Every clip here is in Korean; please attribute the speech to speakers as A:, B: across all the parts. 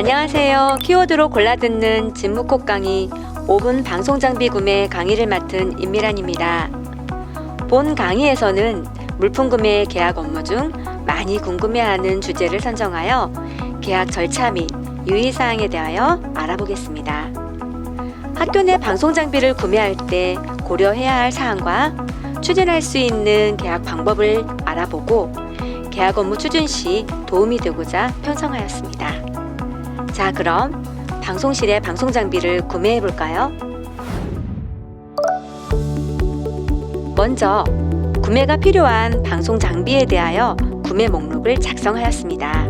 A: 안녕하세요. 키워드로 골라 듣는 진무콕 강의 5분 방송 장비 구매 강의를 맡은 임미란입니다. 본 강의에서는 물품 구매 계약 업무 중 많이 궁금해하는 주제를 선정하여 계약 절차 및 유의사항에 대하여 알아보겠습니다. 학교 내 방송 장비를 구매할 때 고려해야 할 사항과 추진할 수 있는 계약 방법을 알아보고 계약 업무 추진 시 도움이 되고자 편성하였습니다. 자, 그럼 방송실의 방송 장비를 구매해 볼까요? 먼저 구매가 필요한 방송 장비에 대하여 구매 목록을 작성하였습니다.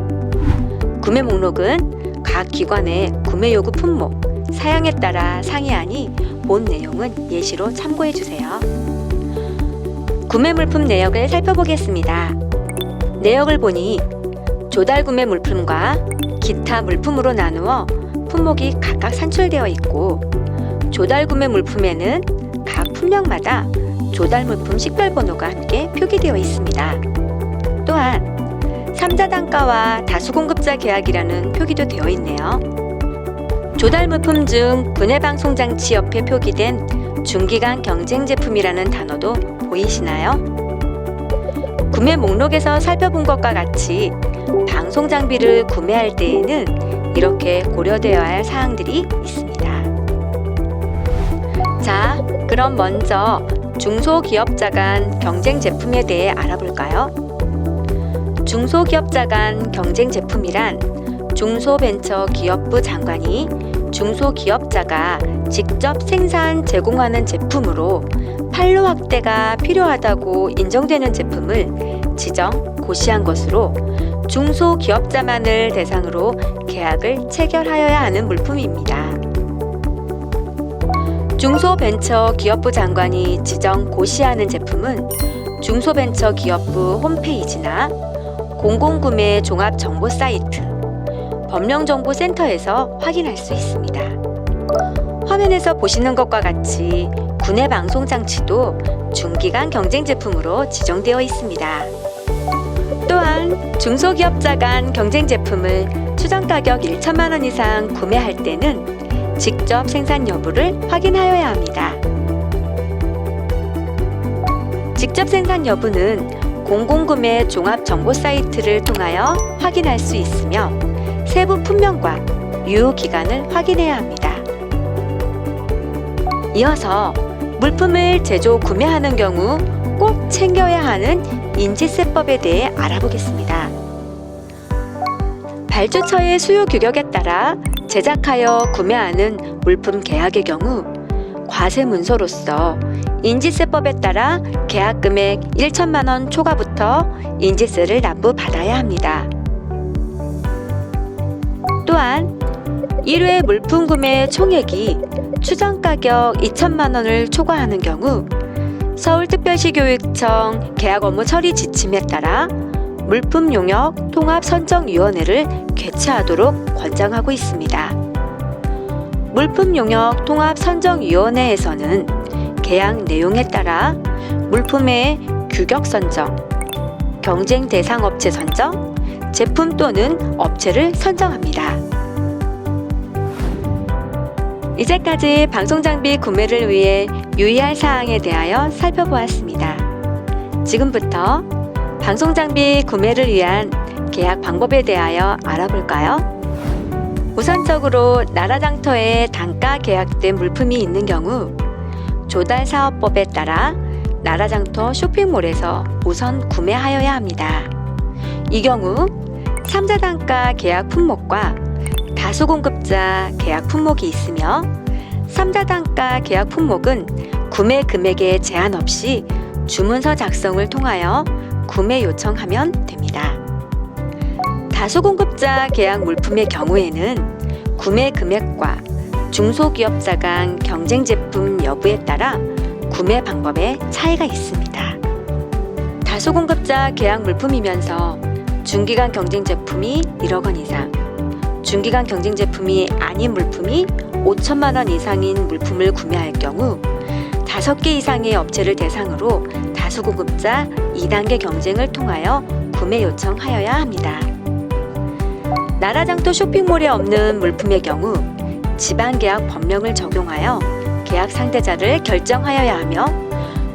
A: 구매 목록은 각 기관의 구매 요구 품목, 사양에 따라 상이하니 본 내용은 예시로 참고해 주세요. 구매 물품 내역을 살펴보겠습니다. 내역을 보니 조달 구매 물품과 기타 물품으로 나누어 품목이 각각 산출되어 있고 조달 구매 물품에는 각 품명마다 조달 물품 식별 번호가 함께 표기되어 있습니다. 또한 삼자 단가와 다수 공급자 계약이라는 표기도 되어 있네요. 조달 물품 중 분해 방송 장치 옆에 표기된 중기간 경쟁 제품이라는 단어도 보이시나요? 구매 목록에서 살펴본 것과 같이 방송 장비를 구매할 때에는 이렇게 고려되어야 할 사항들이 있습니다. 자, 그럼 먼저 중소기업자 간 경쟁 제품에 대해 알아볼까요? 중소기업자 간 경쟁 제품이란 중소벤처기업부 장관이 중소기업자가 직접 생산 제공하는 제품으로 판로 확대가 필요하다고 인정되는 제품을 지정, 고시한 것으로 중소기업자만을 대상으로 계약을 체결하여야 하는 물품입니다. 중소벤처기업부 장관이 지정, 고시하는 제품은 중소벤처기업부 홈페이지나 공공구매 종합정보 사이트, 법령정보센터에서 확인할 수 있습니다. 화면에서 보시는 것과 같이 국내 방송 장치도 중기간 경쟁 제품으로 지정되어 있습니다. 또한 중소기업자 간 경쟁 제품을 추정 가격 1천만 원 이상 구매할 때는 직접 생산 여부를 확인하여야 합니다. 직접 생산 여부는 공공구매 종합 정보 사이트를 통하여 확인할 수 있으며 세부 품명과 유효 기간을 확인해야 합니다. 이어서 물품을 제조 구매하는 경우 꼭 챙겨야 하는 인지세법에 대해 알아보겠습니다. 발주처의 수요 규격에 따라 제작하여 구매하는 물품 계약의 경우 과세 문서로서 인지세법에 따라 계약 금액 1천만 원 초과부터 인지세를 납부받아야 합니다. 또한 1회 물품 구매 총액이 추정 가격 2천만 원을 초과하는 경우 서울특별시 교육청 계약 업무 처리 지침에 따라 물품 용역 통합 선정위원회를 개최하도록 권장하고 있습니다. 물품 용역 통합 선정위원회에서는 계약 내용에 따라 물품의 규격 선정, 경쟁 대상 업체 선정, 제품 또는 업체를 선정합니다. 이제까지 방송 장비 구매를 위해 유의할 사항에 대하여 살펴보았습니다. 지금부터 방송 장비 구매를 위한 계약 방법에 대하여 알아볼까요? 우선적으로 나라 장터에 단가 계약된 물품이 있는 경우 조달 사업법에 따라 나라 장터 쇼핑몰에서 우선 구매하여야 합니다. 이 경우 삼자 단가 계약 품목과 다수 공급자 계약 품목이 있으며 삼자 단가 계약 품목은 구매 금액에 제한 없이 주문서 작성을 통하여 구매 요청하면 됩니다. 다수 공급자 계약 물품의 경우에는 구매 금액과 중소기업자 간 경쟁 제품 여부에 따라 구매 방법에 차이가 있습니다. 다수 공급자 계약 물품이면서 중기간 경쟁 제품이 1억 원 이상, 중기간 경쟁 제품이 아닌 물품이 5천만 원 이상인 물품을 구매할 경우 5개 이상의 업체를 대상으로 다수 공급자 2단계 경쟁을 통하여 구매 요청하여야 합니다. 나라장터 쇼핑몰에 없는 물품의 경우 지방계약 법령을 적용하여 계약 상대자를 결정하여야 하며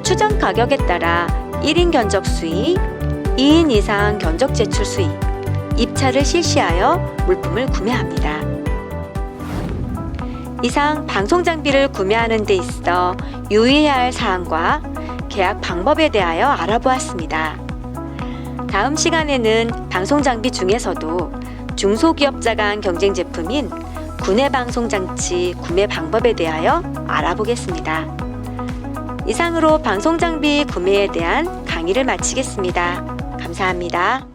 A: 추정 가격에 따라 1인 견적 수의, 2인 이상 견적 제출 수의, 입찰을 실시하여 물품을 구매합니다. 이상 방송 장비를 구매하는 데 있어 유의해야 할 사항과 계약 방법에 대하여 알아보았습니다. 다음 시간에는 방송 장비 중에서도 중소기업자 간 경쟁 제품인 구내 방송 장치 구매 방법에 대하여 알아보겠습니다. 이상으로 방송 장비 구매에 대한 강의를 마치겠습니다. 감사합니다.